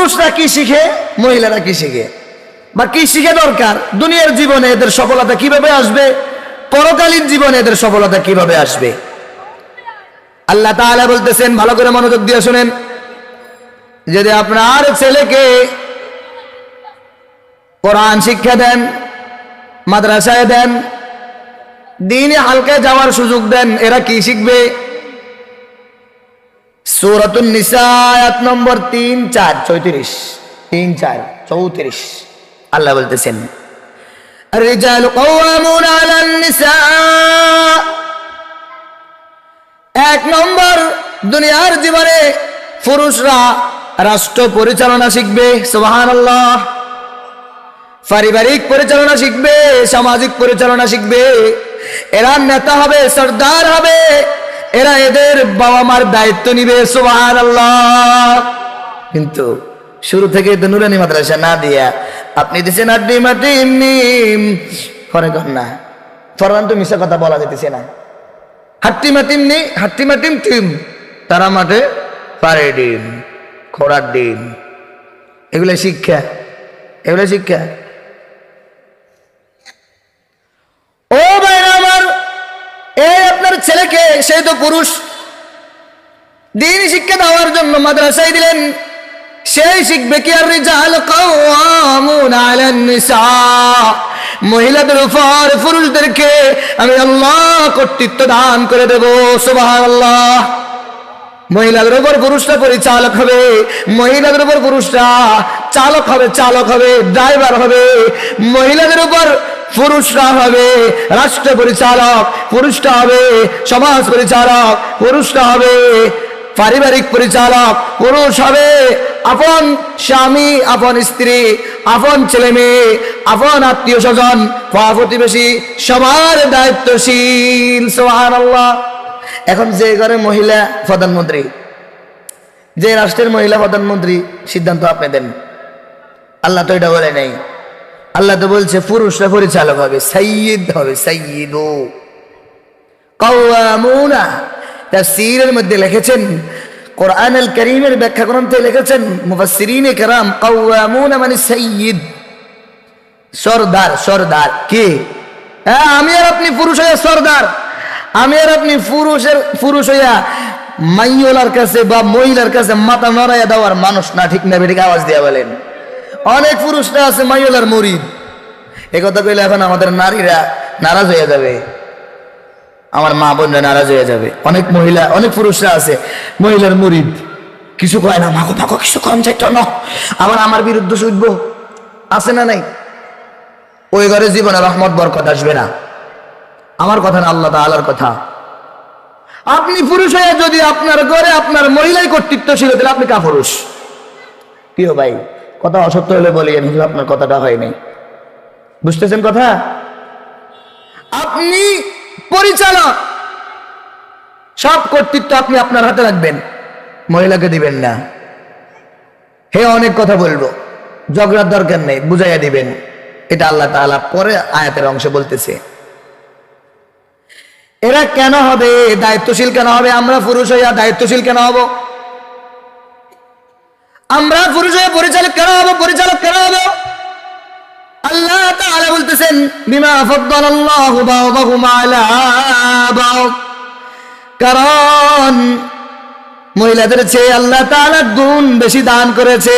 পুরুষরা কি শিখে, মহিলারা কি শিখে? বা কি শিখে দরকার? দুনিয়ার জীবনে এদের সফলতা কীভাবে আসবে? পরকালীন জীবনে এদের সফলতা কীভাবে আসবে? আল্লাহ তাআলা বলতেছেন, ভালো করে মনোযোগ দিয়ে শুনেন। যদি আপনার ছেলেকে কোরআন শিক্ষা দেন, মাদ্রাসায় দেন, দিনে হালকায় যাওয়ার সুযোগ দেন, এরা কি শিখবে? সুরাতুন নিসা আয়াত নম্বর তিন চার চৌত্রিশ তিন চার চৌত্রিশ আল্লাহ বলতেছেন الرجال قوامون على النساء এক নম্বর দুনিয়ার জীবনে পুরুষরা রাষ্ট্র পরিচালনা শিখবে সুবহানাল্লাহ পারিবারিক পরিচালনা শিখবে সামাজিক পরিচালনা শিখবে এরা নেতা হবে সর্দার হবে এরা এদের বাবা মার দায়িত্ব নিবে সুবাহ কিন্তু শুরু থেকে তো নুরানি মাদ্রাসা না দিয়া আপনি দিচ্ছেন আড্ডি মাটি কর না। ফরমান তো মিশা কথা বলা যেতেছে না। হাট্টি মাটিম নি, হাট্টি মাটিম টিম তারা মাঠে পারে ডিম খোড়ার ডিম। এগুলো শিক্ষা এগুলো শিক্ষা ও ভাইরা আমার এই আপনার ছেলেকে, সে তো পুরুষ। দিন শিক্ষা দেওয়ার জন্য মাদ্রাসায় দিলেন। সেই শিখবে কি আর রিজাল কাওয়ামুন আলান নিসা? মহিলাদের উপর, পুরুষদেরকে আমি আল্লাহ কর্তৃত্ব দান করে দেব, সুবহানাল্লাহ। মহিলাদের উপর পুরুষরা পরিচালক হবে, মহিলাদের উপর পুরুষরা চালক হবে চালক হবে, ড্রাইভার হবে। মহিলাদের উপর পুরুষরা হবে রাষ্ট্র পরিচালক, পুরুষরা হবে সমাজ পরিচালক, পুরুষরা হবে পারিবারিক পরিচালক, পুরুষ হবে আপন স্বামী, আপন স্ত্রী, আপন ছেলে মেয়ে, আপন আত্মীয় স্বজন প্রতিবেশী, সবার দায়িত্বশীল সোহান এখন যে ঘরে মহিলা প্রধানমন্ত্রী, যে রাষ্ট্রের মহিলা প্রধানমন্ত্রী, সিদ্ধান্ত আপনি দেন। আল্লাহ তো এটা বলে নেই। আল্লাহ তো বলছে, পুরুষরা পরিচালক হবে সাইয়দ হবে সাইয়দ কাওয়ামুনা, তাফসীরের মধ্যে লিখেছেন কোরআন আল করিমের ব্যাখ্যা গ্রন্থে লিখেছেন, মুফাসসিরিনে কেরাম, কাওয়ামুনা মানে সাইয়দ সরদার সরদার, কি? হ্যাঁ আমি আর আপনি পুরুষ হইয়া সরদার। আমি আর আপনি পুরুষের, পুরুষ হইয়া মাইওলার কাছে বা মহিলার কাছে মাথা নড়াইয়া দেওয়ার মানুষ না, ঠিক না, বেঠিক আওয়াজ দিয়া বলেন। অনেক পুরুষরা আছে মাইওলার মরিদ এ কথা কইলে এখন আমাদের নারীরা নারাজ হয়ে যাবে। আমার মা বোনরা নারাজ হয়ে যাবে। অনেক মহিলা, অনেক পুরুষরা আছে মহিলার মরিদ কিছু কয় না, মাগো মাগো, কিছু কম চাইতো না আবার আমার বিরুদ্ধে শুনব আছে না নাই? ওই ঘরে জীবনে রহমত, বরকত আসবে না। আমার কথা না আল্লাহ তাআলার কথা। আপনি পুরুষ হয়ে যদি আপনার ঘরে আপনার মহিলাই কর্তৃত্ব ছিল তাহলে আপনি কা পুরুষ প্রিয় ভাই? কথা অসত্য হলে বলি আমি আপনার কথাটা হয়নি। বুঝতেছেন কথা? আপনি পরিচালক। সব কর্তৃত্ব আপনি আপনার হাতে রাখবেন। মহিলাকে দিবেন না। হে, অনেক কথা বলব। ঝগড়ার দরকার নেই, বুঝাইয়া দিবেন। এটা আল্লাহ তাআলা পরে আয়াতের অংশে বলতেছে। এরা কেন হবে? দায়িত্বশীল কেন হবে? আমরা পুরুষ হইয়া দায়িত্বশীল কেন হব? আমরা পুরুষ পরিচালক কেন হব? পরিচালক কেন হব? আল্লাহ তাআলা বলতেছেন, বিমা ফাদ্দালাল্লাহু বা'দাহুম আলা বা'দ কারণ মহিলাদের চেয়ে আল্লাহ তাআলা গুণ বেশি দান করেছে,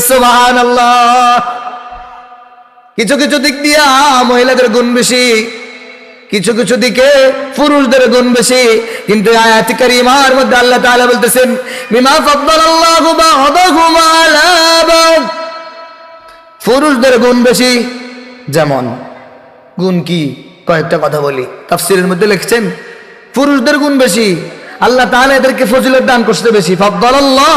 সুবহানাল্লাহ। কিছু কিছু দিক দিয়া মহিলাদের গুণ বেশি। কিছু কিছু দিকে পুরুষদের গুণ বেশি। কিন্তু মধ্যে আল্লাহ তাআলা বলতেছেন পুরুষদের গুণ বেশি যেমন, গুণ কি? কয়েকটা কথা বলি। তাফসিরের মধ্যে লিখছেন, পুরুষদের গুণ বেশি, আল্লাহ তাআলা এদেরকে ফজিলত দান করতে বেশি। ফাদ্দালাল্লাহ,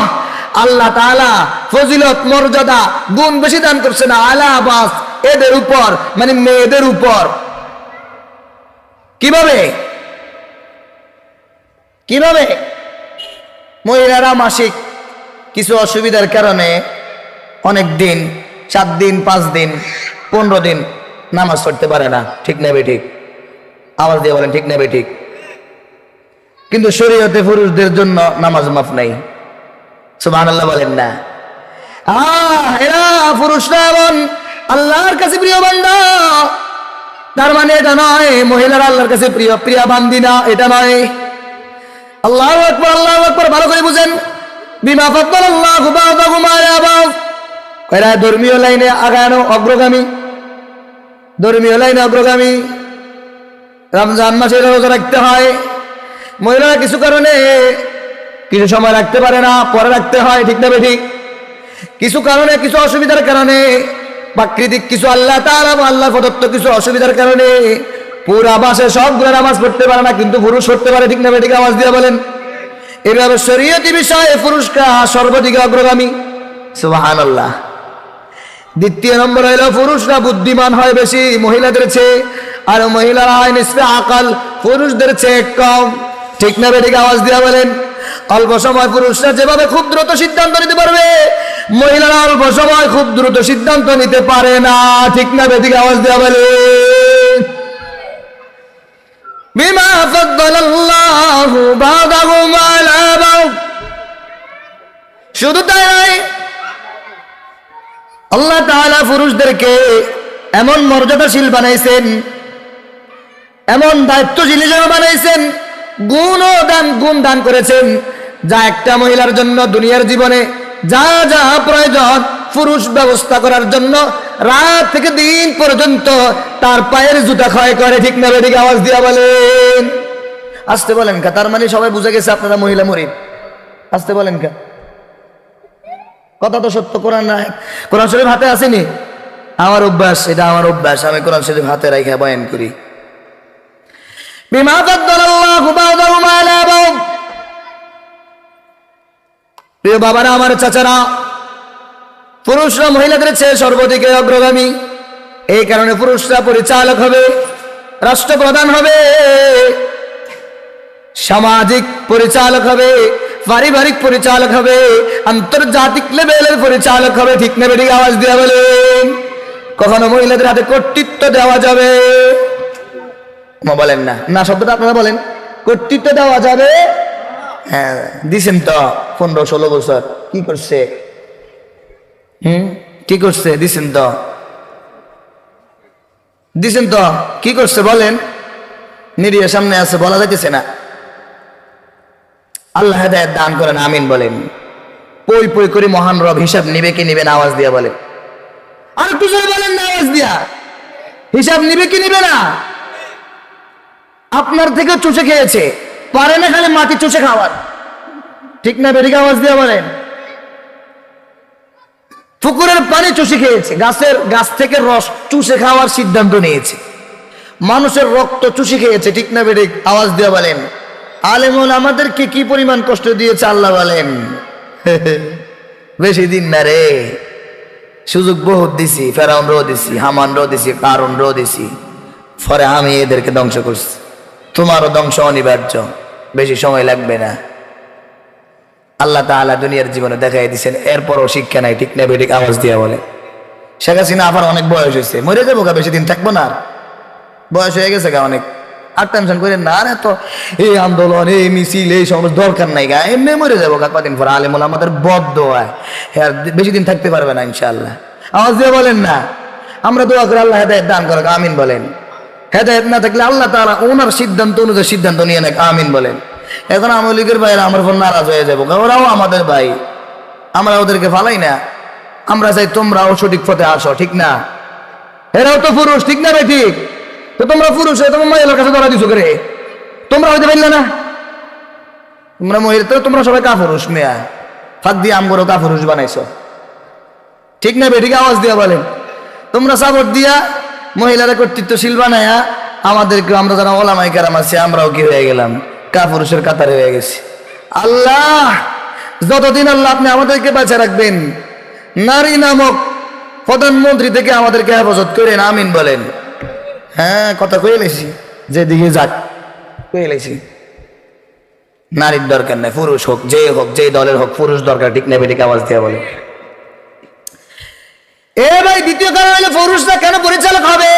আল্লাহ তাআলা ফজিলত, মর্যাদা, গুণ বেশি দান করছেন। আলা বাস এদের উপর মানে মেয়েদের উপর। কীভাবে? কীভাবে? মহিলারা মাসিক কিছু অসুবিধার কারণে অনেক দিন, সাত দিন, পাঁচ দিন, পনেরো দিন নামাজ পড়তে পারে না। ঠিক নেবে ঠিক আওয়াজ দিয়ে বলেন, ঠিক নেবে ঠিক কিন্তু শরীয়তে পুরুষদের জন্য নামাজ মাফ নাই। সুবহানাল্লাহ বলেন না। আহ, এরা পুরুষরা এমন আল্লাহর কাছে প্রিয় বান্দা। তার মানে এটা নয়, মহিলারা আল্লাহর কাছে প্রিয়, প্রিয়া বান্দি না, এটা নয়। আল্লাহ আকবর আল্লাহ আকবর, ভালো করে বুঝেন। বিমা ফদ্দল আল্লাহ কয়রা ধর্মীয় লাইনে আগানো অগ্রগামী। ধর্মীয় লাইনে অগ্রগামী। রমজান মাসে রোজা রাখতে হয়। মহিলারা কিছু কারণে কিছু সময় রাখতে পারে না, পরে রাখতে হয়, ঠিক না ঠিক কিছু কারণে, কিছু অসুবিধার কারণে প্রাকৃতিক কিছু আল্লাহ তার আল্লাহ প্রদত্ত কিছু অসুবিধার কারণে পুরা মাসে সবগুলো নামাজ পড়তে পারে না, কিন্তু পুরুষ পড়তে পারে, ঠিক না ঠিক আওয়াজ দিয়ে বলেন। এভাবে শরীয়তি বিষয়ে পুরুষরা সর্বদিকে অগ্রগামী। সুবাহান আল্লাহ দ্বিতীয় নম্বর হইল পুরুষরা বুদ্ধিমান হয় বেশি, মহিলাদের চেয়ে, আর মহিলারা হয় নিসবে আকাল, পুরুষদের চেয়ে কম। ঠিক না বেঠিক আওয়াজ দিয়া বলেন। অল্প সময় পুরুষরা যেভাবে খুব দ্রুত সিদ্ধান্ত নিতে পারবে মহিলারা অল্প সময় খুব দ্রুত সিদ্ধান্ত নিতে পারে না। ঠিক না আওয়াজ আলা বাদ শুধু তাই নয়, আল্লাহ পুরুষদেরকে এমন মর্যাদাশীল বানাইছেন, এমন দায়িত্বশীল হিসেবে বানাইছেন গুণ ও দান, গুণ দান করেছেন, যা একটা মহিলার জন্য দুনিয়ার জীবনে যা যা প্রয়োজন, পুরুষ ব্যবস্থা করার জন্য রাত থেকে দিন পর্যন্ত তার পায়ের জুতা ক্ষয় করে। ঠিক না বেদিকে আওয়াজ দিয়া বলেন। আসতে বলেন কা, তার মানে সবাই বুঝে গেছে আপনারা মহিলা মরিদ আসতে বলেন কা। কথা তো সত্য, কোরআন নাই। কোরআন শরীফ হাতে আসেনি? আমার অভ্যাস, এটা আমার অভ্যাস, আমি কোরআন শরীফ হাতে রাখা বয়ান করি। বিমা প্রিয় বাবারা, আমার চাচারা, পুরুষরা, মহিলাদের চেয়ে সর্বদিকে অগ্রগামী। এই কারণে পুরুষরা পরিচালক হবে, রাষ্ট্রপ্রধান হবে, সামাজিক পরিচালক হবে, পারিবারিক পরিচালক হবে, আন্তর্জাতিক লেভেলের পরিচালক হবে, ঠিক নেবে আওয়াজ দেওয়া বলেন। কখনো মহিলাদের হাতে কর্তৃত্ব দেওয়া যাবে? বলেন না। না, শব্দটা আপনারা বলেন। কর্তৃত্ব দেওয়া যাবে হ্যাঁ দিছেন তো পনেরো ষোলো বছর। কি করছে? হুম? কি করছে? দিছেন তো। দিছেন তো। কি করছে বলেন? নিরিয়া সামনে আছে, বলা যাইতেছে না। আল্লাহ হেদায়ত দান করেন, আমিন বলেন। পই পই করে মহান রব হিসাব নিবে কি নিবে না আওয়াজ দিয়া বলেন। আর একটু জোরে বলেন না আওয়াজ দিয়া। হিসাব নিবে কি নিবে না? আপনার থেকে চুষে খেয়েছে। পারে না খালি মাটি চুষে খাওয়ার। ঠিক না বেরিকে আওয়াজ দিয়া বলেন। পুকুরের পানি চুষে খেয়েছে, গাছের গাছ থেকে রস চুষে খাওয়ার সিদ্ধান্ত নিয়েছে। মানুষের রক্ত চুষে খেয়েছে, ঠিক না বেরিক আওয়াজ দিয়া বলেন। আলেমন আমাদেরকে কি পরিমাণ কষ্ট দিয়েছে আল্লাহ বলেন। বেশি দিন না রে। সুযোগ বহুত দিছি ফেরাউন রো দিছি হামান রো দিছি কারণ রো দিছি। ফরে আমি এদেরকে ধ্বংস করছি। তোমারও ধ্বংস অনিবার্য। বেশি সময় লাগবে না। আল্লাহ তাআলা দুনিয়ার জীবনে দেখাই দিচ্ছেন এরপরও শিক্ষা নাই, ঠিক না বেঠিক আওয়াজ দিয়া বলে। শেখ হাসিনা আবার অনেক বয়স হয়েছে, মরে যাব গা, বেশি দিন থাকব না। বয়স হয়ে গেছে গা অনেক। আর টেনশন করে না, আর তো এই আন্দোলন, এই মিছিল, এই সমস্ত দরকার নাই গা, এমনি মরে যাব গা কদিন পর। আলেমুল আমাদের বদ্ধ হয় আর বেশি দিন থাকতে পারবে না ইনশাল্লাহ আওয়াজ দিয়ে বলেন না, আমরা দোয়া করে আল্লাহ দান করো আমিন বলেন। হেদায়ত না থাকলে আল্লাহ তাআলা ওনার সিদ্ধান্ত অনুযায়ী সিদ্ধান্ত নিয়ে নেক, আমিন বলেন। এখন আওয়ামী লীগের ভাইয়েরা আমার উপর নারাজ হয়ে যাব। ওরাও আমাদের ভাই। আমরা ওদেরকে ফালাই না। আমরা চাই তোমরাও সঠিক পথে আসো, ঠিক না? এরাও তো পুরুষ, ঠিক না ভাই, ঠিক? তো তোমরা পুরুষ হয়ে তোমার মহিলার কাছে ধরা দিছো করে তোমরা হইতে পারলে না? তোমরা মহিলা, তো তোমরা সবাই কাপুরুষ মেয়া। ফাঁক দিয়ে আমগরো কাপুরুষ বানাইছো। ঠিক না বেঠিক আওয়াজ দিয়া বলেন। তোমরা সাপোর্ট দিয়া মহিলারা কর্তৃত্বশীল বানায়া আমাদেরকে আমরা যারা ওলামাই কারাম আছি, আমরাও কি হয়ে গেলাম? কাপুরুষের কাতারে হয়ে গেছি। আল্লাহ, যতদিন আল্লাহ আপনি আমাদেরকে বাঁচা রাখবেন, নারী নামক প্রধানমন্ত্রী থেকে আমাদেরকে হেফাজত করেন, আমিন বলেন। হ্যাঁ কথা কয়ে লেছি যেদিকে যাক, কয়ে লেছি নারীর দরকার নাই, পুরুষ হোক যে হোক যে দলের হোক, পুরুষ দরকার, ঠিক নেবে, ঠিক আওয়াজ দিয়ে বলে। এ ভাই, দ্বিতীয় কারণ হলো পুরুষরা কেন পরিচালক হবে?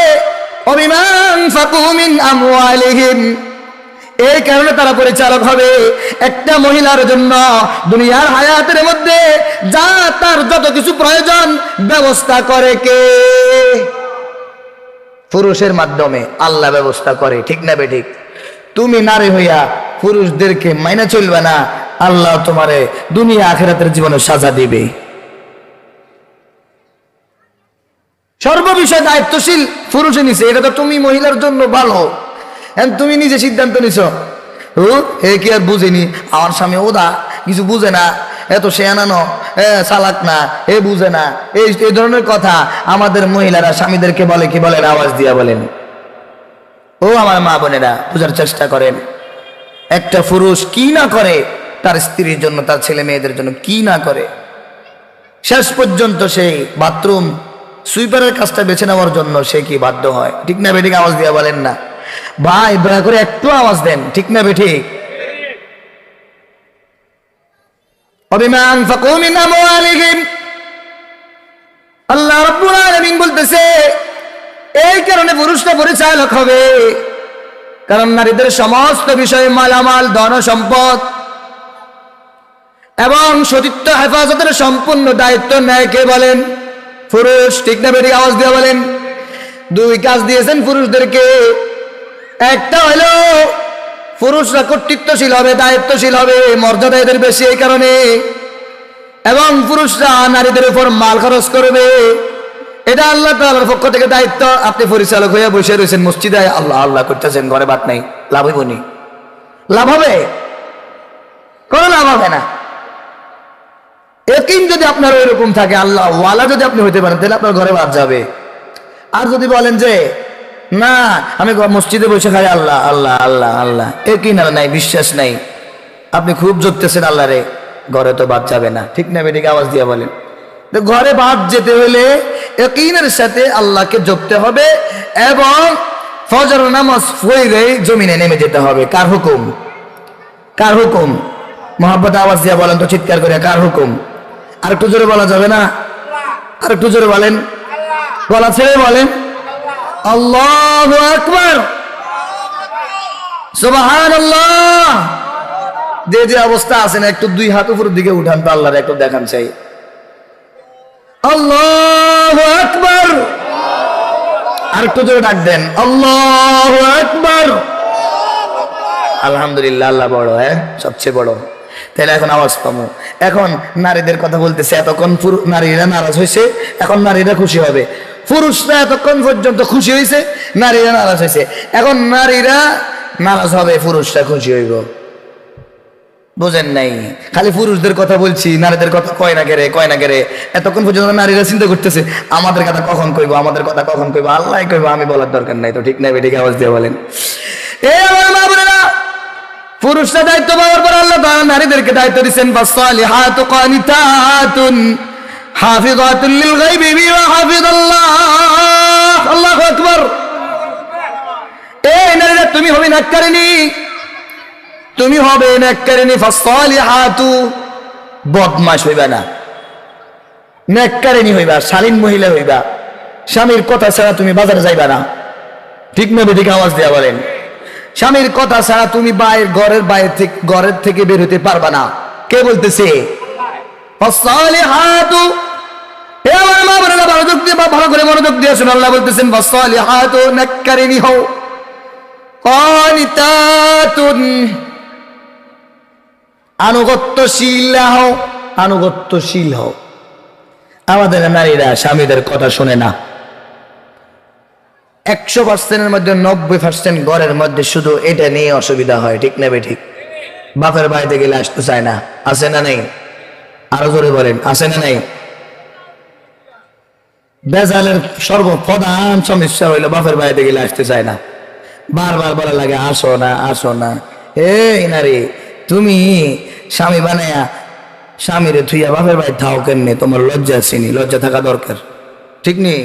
অভিমান ফাকুমিন আমওয়ালিহিম। এই কারণে তারা পরিচালক হবে। একটা মহিলার জন্য দুনিয়ার হায়াতের মধ্যে যা তার যত কিছু প্রয়োজন ব্যবস্থা করে কে? পুরুষের মাধ্যমে আল্লাহ ব্যবস্থা করে, ঠিক না বে ঠিক তুমি নারী হইয়া পুরুষদেরকে মাইনা চলবে না, আল্লাহ তোমারে দুনিয়া আখেরাতের জীবনে সাজা দিবে। সর্ববিষয় দায়িত্বশীল পুরুষে নিছে এটা তো তুমি মহিলার জন্য ভালো। এখন তুমি নিজে সিদ্ধান্ত নিছ। ও এ কি আর বুঝেনি? আমার স্বামী ওদা, কিছু বুঝে না। এত শেয়ানানো এ চালাক না, এ বুঝে না। এই এই ধরনের কথা আমাদের মহিলারা স্বামীদেরকে বলে, কি বলেন? আওয়াজ দিয়া বলেন। ও আমার মা বোনেরা, বোঝার চেষ্টা করেন। একটা পুরুষ কি না করে তার স্ত্রীর জন্য, তার ছেলে মেয়েদের জন্য, কি না করে? শেষ পর্যন্ত সেই বাথরুম সুইপারের কাজটা বেছে নেওয়ার জন্য সে কি বাধ্য হয়? ঠিক না বেঠিক আওয়াজ দিয়ে বলেন না। ভাই, দয়া করে একটু আওয়াজ দেন। ঠিক না বেঠিক? সম্পূর্ণ দায়িত্ব নেয় কে বলেন? পুরুষ, ঠিক না বেরিয়ে আওয়াজ দিয়ে বলেন। দুই কাজ দিয়েছেন পুরুষদেরকে। একটা হলো, পুরুষরা কর্তৃত্বশীল হবে, দায়িত্বশীল হবে, মর্যাদা এদের বেশি এই কারণে। এবং পুরুষরা নারীদের উপর মাল খরচ করবে। এটা আল্লাহ তাআলার পক্ষ থেকে দায়িত্ব। আপনি পরিচালক হয়ে বসে রয়েছেন মসজিদে। আল্লাহ আল্লাহ করতেছেন, ঘরে বাদ নাই। লাভ হইব লাভ হবে? কোনো লাভ হবে না। একিন যদি আপনার ওইরকম থাকে, আল্লাহ ওয়ালা যদি আপনি হইতে পারেন, তাহলে আপনার ঘরে বাদ যাবে। আর যদি বলেন যে, না, আমি মসজিদে বসে খাই, আল্লাহ আল্লাহ আল্লাহ আল্লাহ। একিন আর নাই, বিশ্বাস নাই। আপনি খুব জপতেছেন আল্লাহ রে ঘরে তো বাদ যাবে না। ঠিক না, বেটিকে আওয়াজ দিয়ে বলেন। তো ঘরে বাদ যেতে হলে একিনের সাথে আল্লাহকে জপতে হবে এবং ফজর নামাজ পড়ে জমিনে নেমে যেতে হবে। কার হুকুম? কার হুকুম? মোহাম্মত আওয়াজ দিয়া বলেন তো, চিৎকার করে কার হুকুম? আর একটু জোরে বলা যাবে না? আর একটু জোরে বলেন। গলা ছেড়ে বলেন। আল্লাহ আকবর। আল্লাহ যে যে অবস্থা আছে না, একটু দুই হাত দিকে উঠান তো আল্লাহর, একটু দেখান চাই। আল্লাহ আকবর। আর একটু জোরে ডাক দেন। আল্লাহ আকবর। আলহামদুলিল্লাহ, আল্লাহ বড় হ্যাঁ? সবচেয়ে বড়। তাহলে এখন আওয়াজ পাবো। এখন নারীদের কথা বলতেছে, এতক্ষণ নারীরা নারাজ হয়েছে, এখন নারীরা খুশি হবে। পুরুষরা এতক্ষণ পর্যন্ত খুশি হয়েছে, নারীরা নারাজ হয়েছে। এখন নারীরা নারাজ হবে, পুরুষরা খুশি হইব। বোঝেন নাই? খালি পুরুষদের কথা বলছি, নারীদের কথা কয় না গেরে কয় না গেরে এতক্ষণ পর্যন্ত নারীরা চিন্তা করতেছে, আমাদের কথা কখন কইবো, আমাদের কথা কখন কইবো আল্লাহ কইবো, আমি বলার দরকার নাই, তো ঠিক নাই ঠিক আওয়াজ দিয়ে বলেন। এ আমার মা পুরুষরা দায়িত্ব পাওয়ার পর আল্লাহ তাআলা নারীদেরকে দায়িত্ব দিচ্ছেন ফাসালিহাতু কানিতাতুন হাফিজাতুল লিল গায়বি বিমা হাফিজাল্লাহ। আল্লাহু আকবার। এই নারীরা, তুমি হবে নাক্কারিনী তুমি হবে নাক্কারিনী ফাসালিহাতু বদমাশ হইবা না। নাক্কারিনী হইবা, শালীন মহিলা হইবা। স্বামীর কথা ছাড়া তুমি বাজারে যাইবা না। ঠিক না বেদিকে আওয়াজ দেয়া বলেন। স্বামীর কথা ছাড়া তুমি বাইরের ঘরের বাইরে থেকে ঘরের থেকে বের হতে পারবা না। কে বলতেছে? আমার মা বোনেরা মনোযোগ দিয়ে ভালো করে মনোযোগ দিয়ে আল্লাহ বলতেছেন হও। কানিতাতুন। আনুগত্যশীল হও আনুগত্যশীল হও। আমাদের নারীরা স্বামীদের কথা শুনে না। একশো পার্সেন্টের মধ্যে নব্বই পার্সেন্ট ঘরের মধ্যে শুধু এটা নিয়ে অসুবিধা হয়, ঠিক নেবে ঠিক। বাপের বাড়িতে গেলে আসতে চায় না। আছে না নেই? আরও জোরে বলেন, আছে না নেই? বেজালের সর্বপ্রধান সমস্যা হইল বাপের বাড়িতে গেলে আসতে চায় না। বারবার বলা লাগে, আসো না আসো না। এই নারী, তুমি স্বামী বানায়া স্বামীরে থুইয়া বাপের বাড়ি থাও কেমনে? তোমার লজ্জা আসেনি লজ্জা থাকা দরকার। ঠিক নেই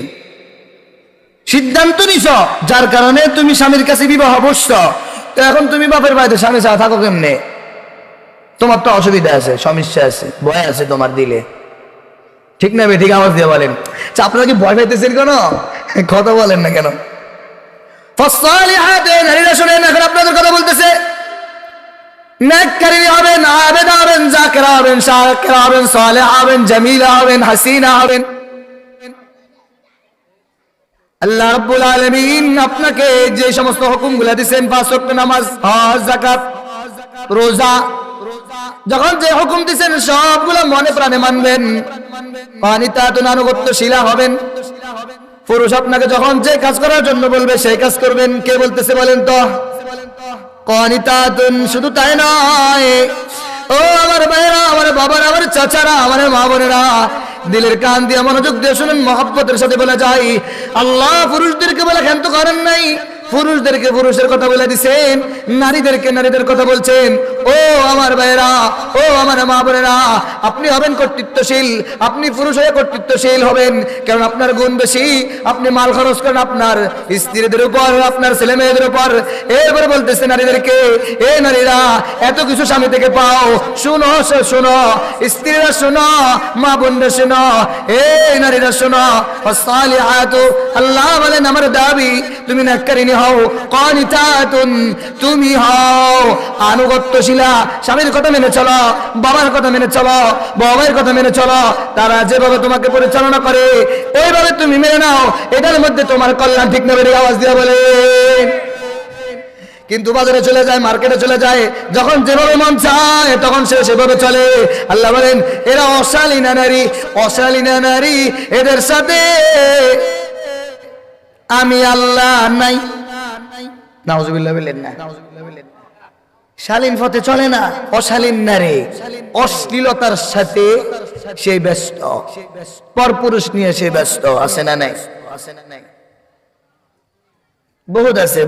সিদ্ধান্ত নিছ, যার কারণে তুমি স্বামীর কাছে বিবাহ বসছ। তো এখন তুমি বাপের বাড়িতে স্বামী ছাড়া থাকো কেমনে? তোমার তো অসুবিধা আছে, সমস্যা আছে, ভয় আছে তোমার দিলে। ঠিক না ঠিক আওয়াজ দিয়ে বলেন। আপনারা কি ভয় পাইতেছেন কেন? কথা বলেন না কেন? নারীরা এখন আপনাদের কথা বলতেছে। হবেন হবেন হবেন হবেন হবেন হবেন। আল্লাহ রাব্বুল আলামিন আপনাকে যে সমস্ত হুকুমগুলো দিবেন পাঁচ ওয়াক্ত নামাজ, হজ, যাকাত, রোজা, যখন যে হুকুম দিবেন সবগুলো মনে প্রাণে মানবেন। পানিতাতুন আনুগত্যশীলা হবেন। পুরুষ আপনাকে যখন যে কাজ করার জন্য বলবে, সেই কাজ করবেন। কে বলতেছে বলেন তো? কনিতাতুন শুধু তাই নয়। ও আমার ভাইরা আমার বাবারা, আমার চাচারা, আমার মা বোনেরা, দিলের কান দিয়ে মনোযোগ দিয়ে শুনুন, মহাব্বতের সাথে বলে যাই আল্লাহ পুরুষদেরকে বলে ক্ষান্ত করেন নাই। পুরুষদেরকে পুরুষের কথা বলে দিছেন, নারীদেরকে নারীদের কথা বলছেন, ও আমার ভাইয়েরা, ও আমার মা বোনেরা, আপনি হবেন কর্তৃত্বশীল, আপনি পুরুষ হয়ে কর্তৃত্বশীল হবেন, কারণ আপনার গুণ বেশি, আপনি মাল খরচ করেন আপনার স্ত্রীদের উপর, আপনার ছেলে মেয়েদের উপর। এরপরে বলতেছে নারীদেরকে, এ নারীরা, এত কিছু স্বামী থেকে পাও, শুনো শুনো, স্ত্রীরা শোনো, মা বোনরা শোনো, এ নারীরা শোনো আল্লাহ বলেন, আমার দাবি, তুমি নাক্কারিনী হও তুমি হও। আনুগত্যশীলা, স্বামীর কথা মেনে চলো, বাবার কথা মেনে চলো বাবার কথা মেনে চলো, তারা যেভাবে তোমাকে পরিচালনা করে ওইভাবে তুমি মেনে নাও। এটার মধ্যে তোমার কল্যাণ ঠিক নেবে আওয়াজ দিয়ে বলে। কিন্তু বাজারে চলে যায়, মার্কেটে চলে যায়, যখন যেভাবে মন চায়, তখন সে সেভাবে চলে। আল্লাহ বলেন, এরা অশালীনা নারী অশালীনা নারী, এদের সাথে আমি আল্লাহ নাই। শালীন পথে চলে না, অশালীন নারী অশ্লীলতার সাথে ব্যস্ত। নিয়ে সে ব্যস্ত, আছে না নাই? আছে বহুত আছে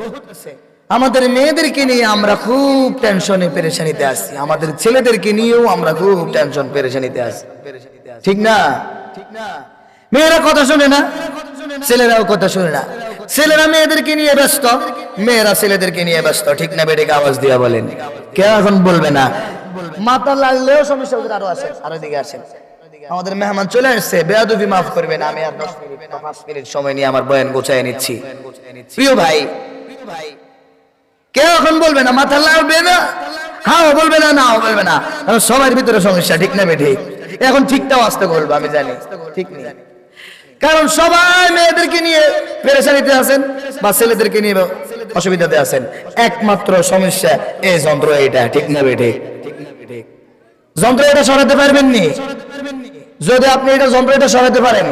বহুত আছে। আমাদের মেয়েদেরকে নিয়ে আমরা খুব টেনশনে পেরেশানিতে আছি। আমাদের ছেলেদেরকে নিয়েও আমরা খুব টেনশন পেরেশানিতে আছি। ঠিক না ঠিক না? মেয়েরা কথা শুনে না, ছেলেরাও কথা শুনে না। ছেলেরা মেয়েদেরকে নিয়ে ব্যস্ত। মেয়েরা ছেলেদেরকে নিয়ে ব্যস্ত। ঠিক না বেটিকে আওয়াজ দিয়া বলেন। কেউ এখন বলবে না। মাথা লাগলেও সমস্যা আরও আসে আরও দিকে আসেন আমাদের মেহমান চলে আসছে। বেয়াদবি মাফ করবেন, আমি আর দশ মিনিট পাঁচ মিনিট সময় নিয়ে আমার বয়ান গোছায় নিচ্ছি। প্রিয় ভাই, কেউ এখন বলবে না, মাথা লাগবে না? হ্যাঁ বলবে না নাও বলবে না। সবার ভিতরে সমস্যা, ঠিক না বেঠিক এখন ঠিকটাও আসতে বলব, আমি জানি। ঠিক নেই। কারণ সবাই মেয়েদেরকে নিয়ে পেরেশানিতে আছেন বা ছেলেদেরকে নিয়ে অসুবিধাতে আছেন। একমাত্র সমস্যা এই যন্ত্র এইটা ঠিক না বেঠিক যন্ত্র এটা সরাতে পারবেন নি? যদি আপনি এটা যন্ত্র এটা সরাতে পারেন,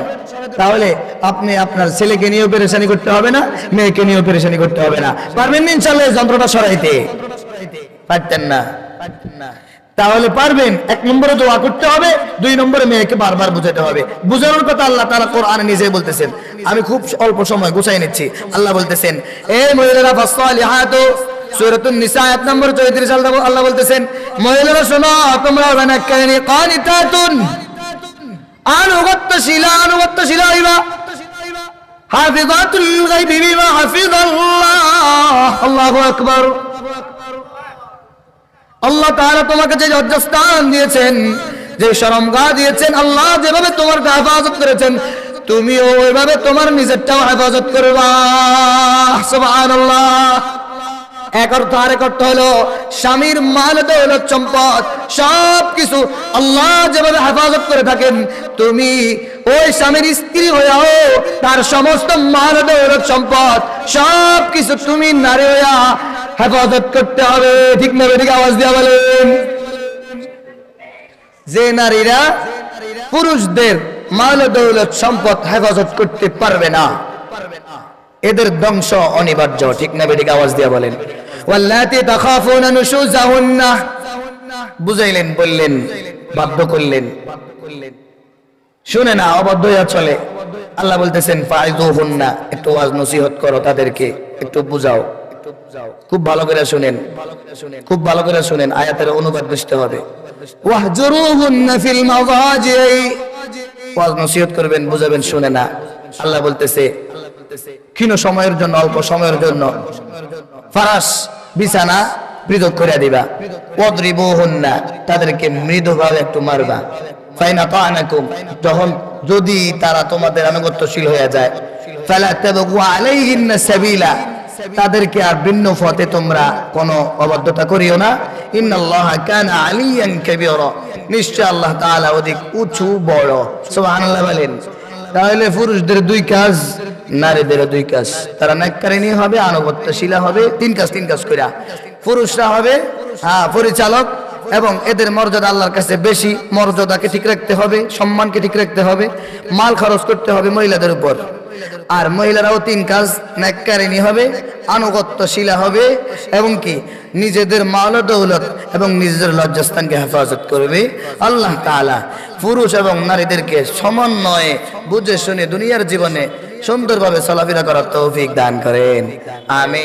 তাহলে আপনি আপনার ছেলেকে নিয়েও পেরেশানি করতে হবে না, মেয়েকে নিয়েও পেরেশানি করতে হবে না। পারবেন ইনশাল্লাহ যন্ত্রটা সরাইতে? পারতেন না পারতেন না। তাহলে পারবেন, এক নম্বরে দোয়া করতে হবে, দুই নম্বরে মেয়েকে বারবার বুঝাতে হবে। বুঝানোর কথা আল্লাহ তারা কোরআনে নিজে বলতেছেন। আমি খুব অল্প সময় গুছাই নিচ্ছি। আল্লাহ বলতেছেন, এ মহিলারা ফাসলিহাতু সূরাতুন নিসা, আয়াত নম্বর 34 আল্লাহ আল্লাহ তাআলা তোমাকে যে লজ্জাস্থান দিয়েছেন, যে শরমগা দিয়েছেন, আল্লাহ যেভাবে তোমার হেফাজত করেছেন, তুমিও ওইভাবে তোমার নিজেরটাও হেফাজত করবা। এক অর্থ, আরেক অর্থ হলো, স্বামীর মাল দৌলত, সম্পদ সব কিছু আল্লাহ যেভাবে হেফাজত করে থাকেন, তুমি ওই স্বামীর স্ত্রী হইয়াও তার সমস্ত মাল দৌলত, সম্পদ সব কিছু তুমি নারী হইয়া হেফাজত করতে হবে। ঠিক না ঠিক আওয়াজ দিয়া বলেন। যে নারীরা পুরুষদের মাল দৌলত সম্পদ হেফাজত করতে পারবে না, এদের ধ্বংস অনিবার্য। ঠিক না বেটিকে আওয়াজ দিয়া বলেন। বুঝাইলেন, বললেন, বাধ্য করলেন। শুনে না, অবাধ্য চলে। আল্লাহ বলতেছেন ফাইদুহুন্না একটু ওয়াজ নসিহত করো তাদেরকে, একটু বুঝাও। খুব ভালো করে শুনেন। খুব ভালো করে শুনেন। আয়াতের অনুবাদ বুঝতে হবে। ওয়াহজুরুহুন্না ফিল মাওয়াজি ওয়াজ নসিহত করবেন বুঝাবেন শুনে না। আল্লাহ বলতেছে ক্ষীণ সময়ের জন্য অল্প সময়ের জন্য ফারাস বিছানা পৃথক করে দিবা। তাদেরকে মৃদুভাবে একটু মারবা। ফাইনা তানাকুম যখন যদি তারা তোমাদের আনুগত্যশীল হয়ে যায় ফালা তাবগু আলাইহিন্না সাবিলা। তাদেরকে আর ভিন্ন পথে তোমরা কোনো অবদ্ধতা করিও না। নিশ্চয় আল্লাহ অধিক উঁচু দুই কাজ নারীদের দুই কাজ। তারা হবে হবে, তিন কাজ তিন কাজ কইরা। পুরুষরা হবে হ্যাঁ পরিচালক এবং এদের মর্যাদা আল্লাহর কাছে বেশি। মর্যাদাকে ঠিক রাখতে হবে, সম্মানকে ঠিক রাখতে হবে। মাল খরচ করতে হবে মহিলাদের উপর। আর মহিলারাও তিন কাজ ন্যাক্কারিনী হবে, আনুগত্যশীলা হবে এবং কি? নিজেদের মাল দৌলত এবং নিজেদের লজ্জাস্থানকে হেফাজত করবে। আল্লাহ তালা পুরুষ এবং নারীদেরকে সমন্বয়ে বুঝে শুনে দুনিয়ার জীবনে সুন্দরভাবে চলাফেরা করার তৌফিক দান করেন। আমি